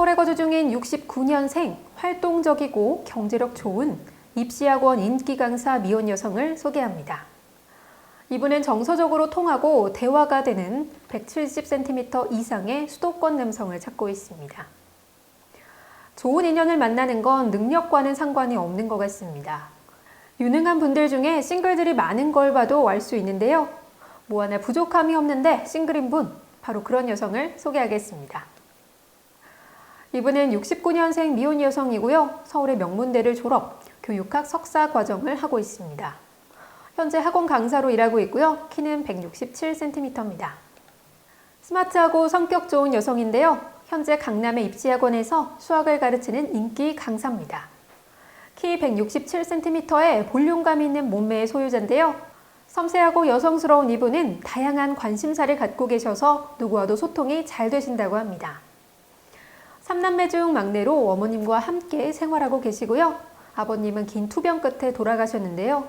서울에 거주 중인 69년생 활동적이고 경제력 좋은 입시학원 인기 강사 미혼 여성을 소개합니다. 이분은 정서적으로 통하고 대화가 되는 170cm 이상의 수도권 남성을 찾고 있습니다. 좋은 인연을 만나는 건 능력과는 상관이 없는 것 같습니다. 유능한 분들 중에 싱글들이 많은 걸 봐도 알 수 있는데요. 뭐 하나 부족함이 없는데 싱글인 분, 바로 그런 여성을 소개하겠습니다. 이분은 69년생 미혼 여성이고요. 서울의 명문대를 졸업, 교육학 석사 과정을 하고 있습니다. 현재 학원 강사로 일하고 있고요. 키는 167cm입니다. 스마트하고 성격 좋은 여성인데요. 현재 강남의 입시학원에서 수학을 가르치는 인기 강사입니다. 키 167cm의 볼륨감 있는 몸매의 소유자인데요. 섬세하고 여성스러운 이분은 다양한 관심사를 갖고 계셔서 누구와도 소통이 잘 되신다고 합니다. 삼남매 중 막내로 어머님과 함께 생활하고 계시고요. 아버님은 긴 투병 끝에 돌아가셨는데요.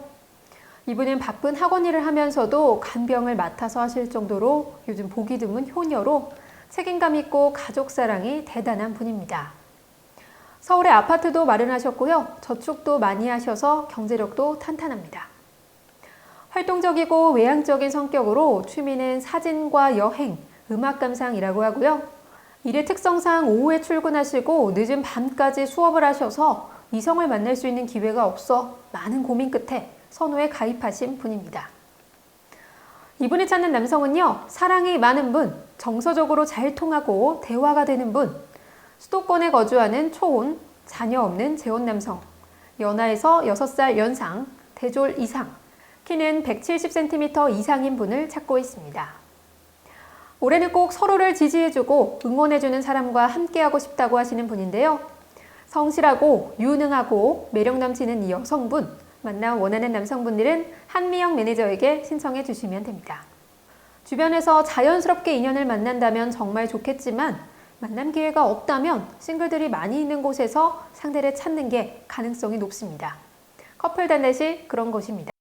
이분은 바쁜 학원 일을 하면서도 간병을 맡아서 하실 정도로 요즘 보기 드문 효녀로 책임감 있고 가족 사랑이 대단한 분입니다. 서울에 아파트도 마련하셨고요. 저축도 많이 하셔서 경제력도 탄탄합니다. 활동적이고 외향적인 성격으로 취미는 사진과 여행, 음악 감상이라고 하고요. 일의 특성상 오후에 출근하시고 늦은 밤까지 수업을 하셔서 이성을 만날 수 있는 기회가 없어 많은 고민 끝에 선호에 가입하신 분입니다. 이분이 찾는 남성은요, 사랑이 많은 분, 정서적으로 잘 통하고 대화가 되는 분, 수도권에 거주하는 초혼, 자녀 없는 재혼 남성, 연하에서 6살 연상, 대졸 이상, 키는 170cm 이상인 분을 찾고 있습니다. 올해는 꼭 서로를 지지해주고 응원해주는 사람과 함께하고 싶다고 하시는 분인데요. 성실하고 유능하고 매력 넘치는 이 여성분, 만나 원하는 남성분들은 한미영 매니저에게 신청해 주시면 됩니다. 주변에서 자연스럽게 인연을 만난다면 정말 좋겠지만 만남 기회가 없다면 싱글들이 많이 있는 곳에서 상대를 찾는 게 가능성이 높습니다. 커플 단넷이 그런 곳입니다.